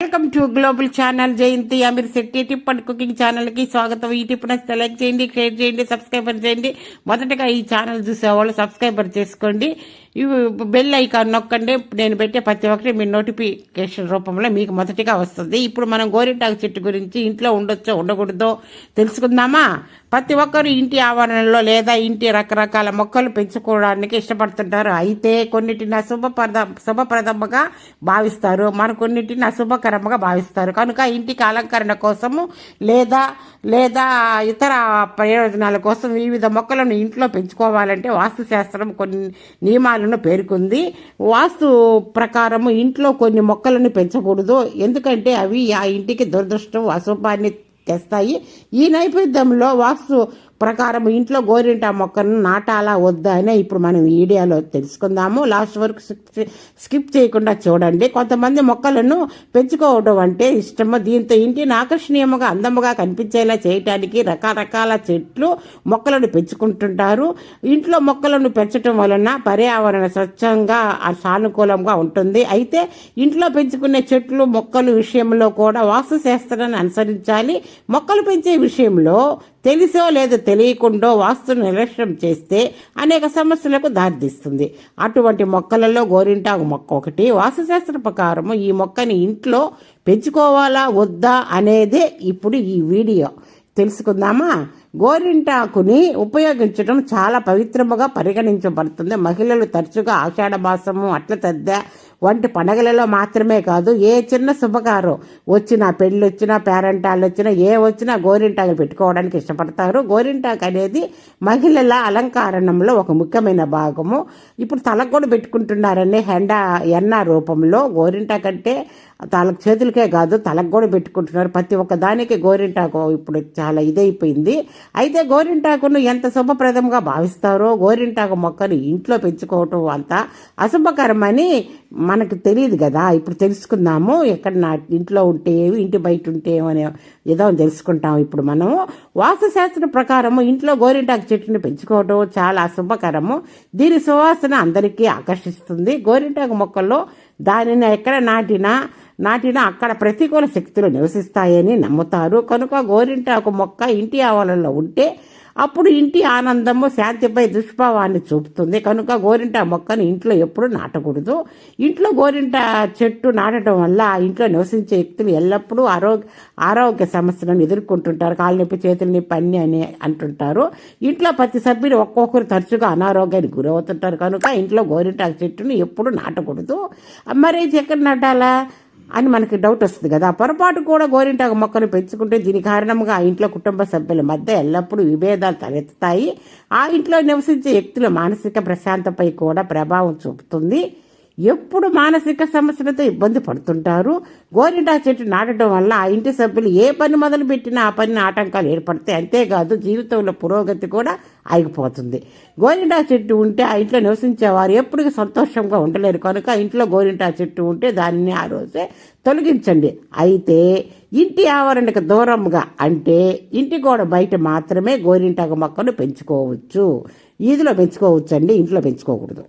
Welcome to global channel Jayanthi Ameer Shetty tip and cooking ఛానల్కి స్వాగతం. ఈ tip నచ్చితే లైక్ చేయండి షేర్ చేయండి సబ్స్క్రైబర్ చేయండి. మొదటగా ఈ ఛానల్ చూసేవాళ్ళు సబ్స్క్రైబర్ చేసుకోండి. ఇవి బెల్ ఐకాన్ నొక్కండి. నేను పెట్టే ప్రతి ఒక్కటి మీ నోటిఫికేషన్ రూపంలో మీకు మొదటిగా వస్తుంది. ఇప్పుడు మనం గోరింటాకు చెట్టు గురించి ఇంట్లో ఉండొచ్చో ఉండకూడదో తెలుసుకుందామా? ప్రతి ఒక్కరు ఇంటి ఆవరణలో లేదా ఇంటి రకరకాల మొక్కలు పెంచుకోవడానికి ఇష్టపడుతుంటారు. అయితే కొన్నిటిని అశుభప్రద శుభప్రదముగా భావిస్తారు. మరి కొన్నిటిని అశుభకరంగా భావిస్తారు. కనుక ఇంటికి అలంకరణ కోసము లేదా లేదా ఇతర ప్రయోజనాల కోసం వివిధ మొక్కలను ఇంట్లో పెంచుకోవాలంటే వాస్తుశాస్త్రం కొన్ని నియమాలు నియమాలను పేర్కొంది. వాస్తు ప్రకారము ఇంట్లో కొన్ని మొక్కలను పెంచకూడదు. ఎందుకంటే అవి ఆ ఇంటికి దురదృష్టం అశుభాన్ని తెస్తాయి. ఈ నేపథ్యంలో వాస్తు ప్రకారం ఇంట్లో గోరింటా మొక్కను నాటాలా వద్దా అని ఇప్పుడు మనం ఈడియాలో వీడియోలో తెలుసుకుందాము. లాస్ట్ వరకు స్కిప్- చేయకుండా చూడండి. కొంతమంది మొక్కలను పెంచుకోవడం అంటే ఇష్టము. దీంతో ఇంటిని ఆకర్షణీయముగా అందముగా కనిపించేలా చేయటానికి రకరకాల చెట్లు మొక్కలను పెంచుకుంటుంటారు. ఇంట్లో మొక్కలను పెంచడం వలన పర్యావరణ స్వచ్ఛంగా సానుకూలంగా ఉంటుంది. అయితే ఇంట్లో పెంచుకునే చెట్లు మొక్కలు విషయంలో కూడా వాస్తుశాస్త్రాన్ని అనుసరించాలి. మొక్కలు పెంచే విషయంలో తెలిసో లేదో తెలియకుండా వాస్తును నిర్లక్ష్యం చేస్తే అనేక సమస్యలకు దారితీస్తుంది. అటువంటి మొక్కలలో గోరింటాకు మొక్క ఒకటి. వాస్తుశాస్త్ర ప్రకారము ఈ మొక్కని ఇంట్లో పెంచుకోవాలా వద్దా అనేదే ఇప్పుడు ఈ వీడియో. తెలుసుకుందామా? గోరింటాకుని ఉపయోగించడం చాలా పవిత్రముగా పరిగణించబడుతుంది. మహిళలు తరచుగా ఆషాఢ మాసము అట్ల తద్ద వంటి పండగలలో మాత్రమే కాదు ఏ చిన్న శుభకారం వచ్చినా పెళ్ళి వచ్చినా పేరెంటాలు వచ్చినా ఏ వచ్చినా గోరింటాకు పెట్టుకోవడానికి ఇష్టపడతారు. గోరింటాకు అనేది మహిళల అలంకరణంలో ఒక ముఖ్యమైన భాగము. ఇప్పుడు తలకు కూడా పెట్టుకుంటున్నారని హెండా ఎన్న రూపంలో గోరింటాకంటే తలకు చేతులకే కాదు తలకు కూడా పెట్టుకుంటున్నారు. ప్రతి ఒక్క దానికి గోరింటాకు ఇప్పుడు చాలా ఇదైపోయింది. అయితే గోరింటాకును ఎంత శుభప్రదంగా భావిస్తారో గోరింటాకు మొక్కను ఇంట్లో పెంచుకోవటం అంతా అశుభకరమని మనకు తెలియదు కదా. ఇప్పుడు తెలుసుకుందాము ఎక్కడ నా ఇంట్లో ఉంటే ఇంటి బయట ఉంటే ఏమో అనే ఏదో తెలుసుకుంటాం ఇప్పుడు మనము. వాస్తుశాస్త్రం ప్రకారము ఇంట్లో గోరింటాకు చెట్టుని పెంచుకోవడం చాలా అశుభకరము. దీని సువాసన అందరికీ ఆకర్షిస్తుంది. గోరింటాకు మొక్కల్లో దానిని ఎక్కడ నాటినా నాటినా అక్కడ ప్రతికూల శక్తులు నివసిస్తాయని నమ్ముతారు. కనుక గోరింటాకు మొక్క ఇంటి ఆవరణలో ఉంటే అప్పుడు ఇంటి ఆనందము శాంతిపై దుష్ప్రభావాన్ని చూపుతుంది. కనుక గోరింట మొక్కను ఇంట్లో ఎప్పుడూ నాటకూడదు. ఇంట్లో గోరింట చెట్టు నాటడం వల్ల ఆ ఇంట్లో నివసించే వ్యక్తులు ఎల్లప్పుడూ ఆరోగ్య ఆరోగ్య సమస్యలను ఎదుర్కొంటుంటారు. కాళ్ళ నొప్పి చేతుల నొప్పి అన్ని అని అంటుంటారు. ఇంట్లో ప్రతి సభ్యులు ఒక్కొక్కరు తరచుగా అనారోగ్యానికి గురవుతుంటారు. కనుక ఇంట్లో గోరింట చెట్టును ఎప్పుడు నాటకూడదు. మరి ఎక్కడ నాటాలా? అని మనకి డౌట్ వస్తుంది కదా. పొరపాటు కూడా గోరింటాకు మొక్కను పెంచుకుంటే దీని కారణంగా ఆ ఇంట్లో కుటుంబ సభ్యుల మధ్య ఎల్లప్పుడూ విభేదాలు తలెత్తుతాయి. ఆ ఇంట్లో నివసించే వ్యక్తుల మానసిక ప్రశాంతపై కూడా ప్రభావం చూపుతుంది. ఎప్పుడు మానసిక సమస్యలతో ఇబ్బంది పడుతుంటారు. గోరింటా చెట్టు నాటడం వల్ల ఆ ఇంటి సభ్యులు ఏ పని మొదలు పెట్టినా ఆ పని ఆటంకాలు ఏర్పడతాయి. అంతేకాదు జీవితంలో పురోగతి కూడా ఆగిపోతుంది. గోరింటా చెట్టు ఉంటే ఆ ఇంట్లో నివసించే వారు ఎప్పుడు సంతోషంగా ఉండలేరు. కనుక ఇంట్లో గోరింటా చెట్టు ఉంటే దానిని ఆ రోజే తొలగించండి. అయితే ఇంటి ఆవరణకు దూరంగా అంటే ఇంటి గోడ బయట మాత్రమే గోరింటాకు మొక్కను పెంచుకోవచ్చు. ఈదిలో పెంచుకోవచ్చు అండి ఇంట్లో పెంచుకోకూడదు.